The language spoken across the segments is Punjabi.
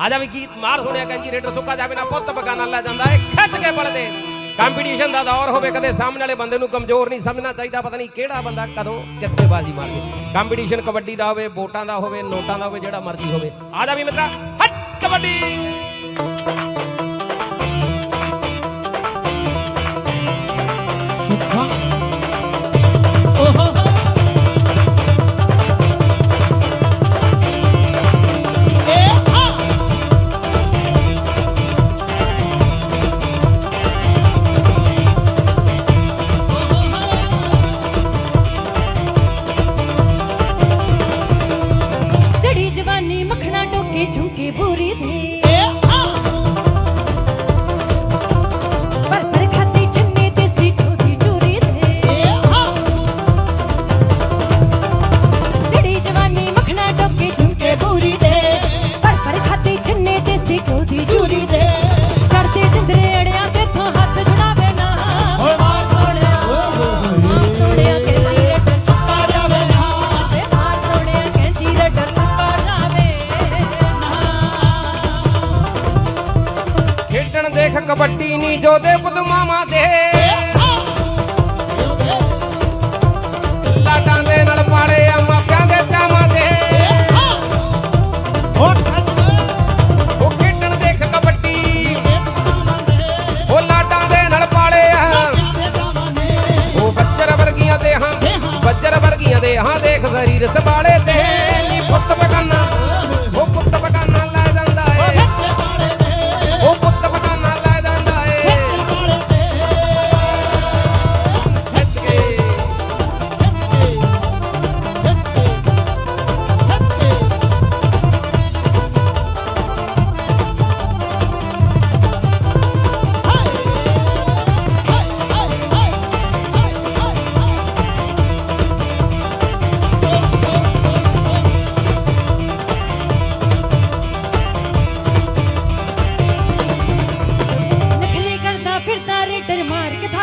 ਆ ਜਾ ਵੀ ਗੀਤ ਮਾਰ ਸੁਣਿਆ ਕੰਜੀ ਰੇਡਰ ਸੁੱਕਾ ਜਾਵੇ ਨਾ ਪੁੱਤ ਬਗਾਨਾ ਲੈ ਜਾਂਦਾ ਏ, ਖਿੱਚ ਕੇ ਬਲਦੇ। ਕੰਪੀਟੀਸ਼ਨ ਦਾ ਦੌਰ ਹੋਵੇ ਕਦੇ ਸਾਹਮਣੇ ਵਾਲੇ ਬੰਦੇ ਨੂੰ ਕਮਜ਼ੋਰ ਨਹੀਂ ਸਮਝਣਾ ਚਾਹੀਦਾ, ਪਤਾ ਨਹੀਂ ਕਿਹੜਾ ਬੰਦਾ ਕਦੋਂ ਕਿੱਥੇ ਬਾਜੀ ਮਾਰ ਜੇ ਕੰਪੀਟੀਸ਼ਨ ਕਬੱਡੀ ਦਾ ਹੋਵੇ, ਵੋਟਾਂ ਦਾ ਹੋਵੇ, ਨੋਟਾਂ ਦਾ ਹੋਵੇ, ਜਿਹੜਾ ਮਰਜ਼ੀ ਹੋਵੇ। ਆ ਜਾ ਵੀ ਮਿੱਤਰਾ, ਹਟ ਕਬੱਡੀ! ਦੇਖ ਕਬੱਡੀ ਨਹੀਂ ਪੁੱਤ ਦੇ। ਲਾਡਾਂ ਦੇ ਨਾਲ ਪਾਲੇ ਆ ਮਾਪਿਆਂ ਦੇ ਚਾਵਾਂ ਦੇ। ਉਹ ਖੇਡਣ ਦੇਖ ਕਬੱਡੀ। ਉਹ ਲਾਡਾਂ ਦੇ ਨਾਲ ਪਾਲੇ ਆ। ਉਹ ਬੱਜਰ ਵਰਗੀਆਂ ਦੇ ਹਾਂ ਬੱਜਰ ਵਰਗੀਆਂ ਦੇ ਹਾਂ ਦੇਖ ਸਰੀਰ ਸੰਭਾਲੇ ਤੇ। ਨੀ ਪੁੱਤ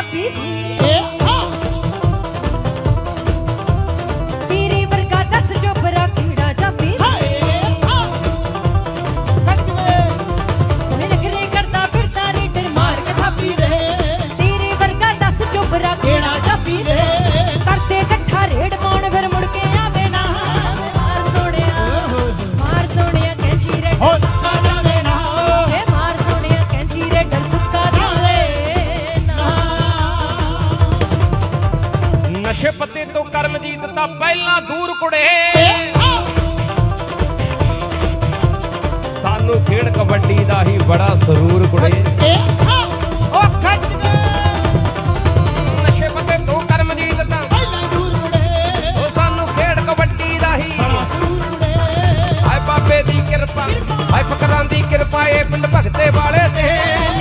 ਮਾਰ ਕੇ ਨਸ਼ੇ ਪੱਤੇ ਤੋਂ ਕਰਮਜੀਤ ਤਾਂ ਪਹਿਲਾਂ ਦੂਰ ਕੁੜੇ। ਸਾਨੂੰ ਖੇਡ ਕਬੱਡੀ ਦਾ ਹੀ ਬੜਾ ਸਰੂਰ ਕੁੜੇ। ਨਸ਼ੇ ਪੱਤੇ ਤੋਂ ਕਰਮਜੀਤ ਤਾਂ ਉਹ ਸਾਨੂੰ ਖੇਡ ਕਬੱਡੀ ਦਾ ਹੀ ਹਾਏ ਬਾਬੇ ਦੀ ਕਿਰਪਾ ਹਾਏ ਫਕਰਾਂ ਦੀ ਕਿਰਪਾ ਏ ਪਿੰਡ ਭਗਤੇ ਵਾਲੇ ਤੇ।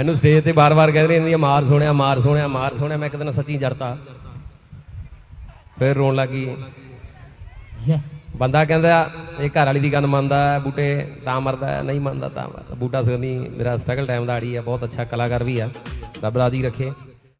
ਮੈਨੂੰ ਸਟੇਜ ਤੇ ਬਾਰ-ਬਾਰ ਕਹਿੰਦੇ ਰਹਿੰਦੀ ਮਾਰ ਸੋਹਣਿਆ ਮਾਰ ਸੋਹਣਿਆ ਮਾਰ ਸੋਹਣਿਆ। ਮੈਂ ਇੱਕ ਦਿਨ ਸੱਚੀ ਜਰਤਾ। ਫਿਰ ਰੋਣ ਲੱਗੀ। ਬੰਦਾ ਕਹਿੰਦਾ ਇਹ ਘਰ ਵਾਲੀ ਦੀ ਗੱਲ ਮੰਨਦਾ ਬੂਟੇ ਤਾਂ ਮਰਦਾ ਨਹੀਂ ਮੰਨਦਾ ਤਾਂ ਮਰਦਾ। ਬੂਟਾ ਸੋਨੀ ਮੇਰਾ ਸਟਰਗਲ ਟਾਈਮ ਦਾ ਆੜੀ ਹੈ ਬਹੁਤ ਅੱਛਾ ਕਲਾਕਾਰ ਵੀ ਆ। ਰੱਬ ਰਾਜੀ ਰੱਖੇ।